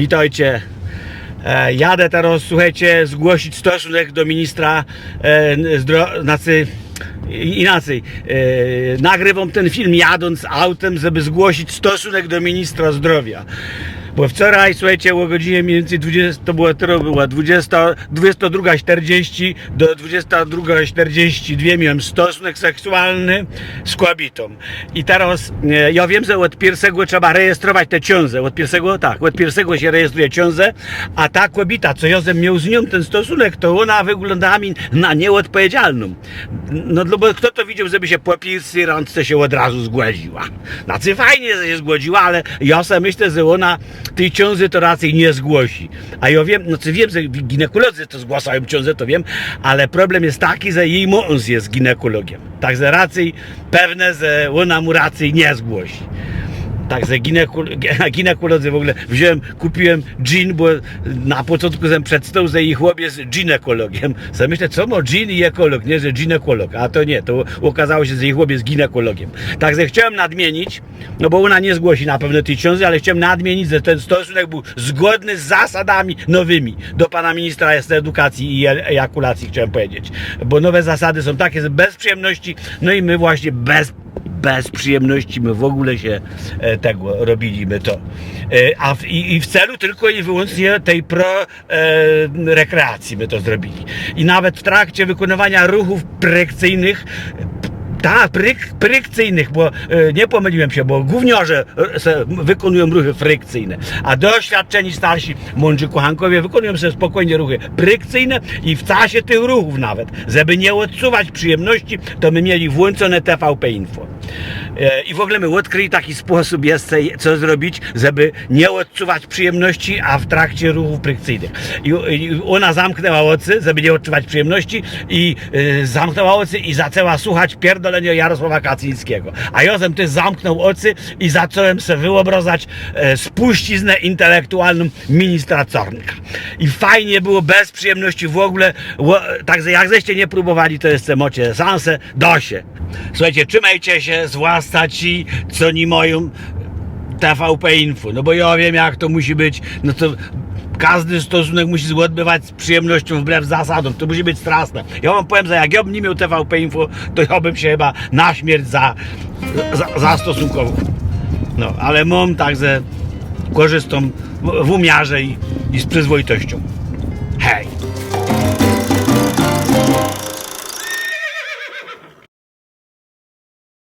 Witajcie. E, jadę teraz, słuchajcie, zgłosić stosunek do ministra e, zdro, znaczy, inaczej. E, nagrywam ten film jadąc autem, żeby zgłosić stosunek do ministra zdrowia. Bo wczoraj, słuchajcie, o godzinie mniej więcej 20, to była, to była 20, 22.40 do 22.42 miałem stosunek seksualny z kobietą. I teraz, e, ja wiem, że od pierwszego trzeba rejestrować te ciąże. Od pierwszego, tak, od pierwszego się rejestruje ciążę, a ta kobieta, co ja miał z nią ten stosunek, to ona wyglądała mi na nieodpowiedzialną. No, no bo kto to widział, żeby się po pierwszej randce się od razu zgładziła? Znaczy fajnie, że się zgładziła, ale ja sobie myślę, że ona tej ciąży to raczej nie zgłosi. A ja wiem, no co wiem, że ginekolodzy to zgłaszają ciążę, to wiem, ale problem jest taki, że jej mąż jest ginekologiem. Także raczej pewne, że ona mu raczej nie zgłosi. Także ginekul- ginekolodzy w ogóle wziąłem, kupiłem gin, bo na początku jsem przedstawił, że ich chłop jest ginekologiem. Sobie co ma gin i ekolog, nie, że ginekolog, a to nie, to okazało się, że ich chłop jest ginekologiem. Także chciałem nadmienić, no bo ona nie zgłosi na pewno tej ciąży, ale chciałem nadmienić, że ten stosunek był zgodny z zasadami nowymi do pana ministra jest edukacji i ejakulacji, chciałem powiedzieć. Bo nowe zasady są takie, że bez przyjemności, no i my właśnie bez bez przyjemności my w ogóle się e, tego robiliśmy to. E, a w, i, I w celu tylko i wyłącznie tej pro e, rekreacji my to zrobili. I nawet w trakcie wykonywania ruchów prekcyjnych tak, pryk, prykcyjnych, bo e, nie pomyliłem się, bo gówniarze e, se wykonują ruchy frykcyjne, a doświadczeni starsi mądrzy kochankowie wykonują sobie spokojnie ruchy prykcyjne i w czasie tych ruchów nawet, żeby nie odsuwać przyjemności, to my mieli włączone TVP Info. E, I w ogóle my odkryli taki sposób jeszcze, co zrobić, żeby nie odczuwać przyjemności, a w trakcie ruchów prykcyjnych. I, ona zamknęła oczy, żeby nie odczuwać przyjemności i e, zamknęła oczy i zaczęła słuchać pierdolenia Jarosława Kaczyńskiego. A Jozem też zamknął oczy i zacząłem sobie wyobrażać e, spuściznę intelektualną ministra Czarnka. I fajnie było, bez przyjemności w ogóle. Także jak żeście nie próbowali, to jeszcze macie szansę, da się. Słuchajcie, trzymajcie się, zwłaszcza ci, co nie mają TVP Info, no bo ja wiem jak to musi być, no to każdy stosunek musi się odbywać z przyjemnością wbrew zasadom, to musi być straszne. Ja wam powiem, że jak ja bym nie miał TVP Info, to ja bym się chyba na śmierć za, za, zastosunkował. No, ale mam, także korzystam w umiarze i, i z przyzwoitością.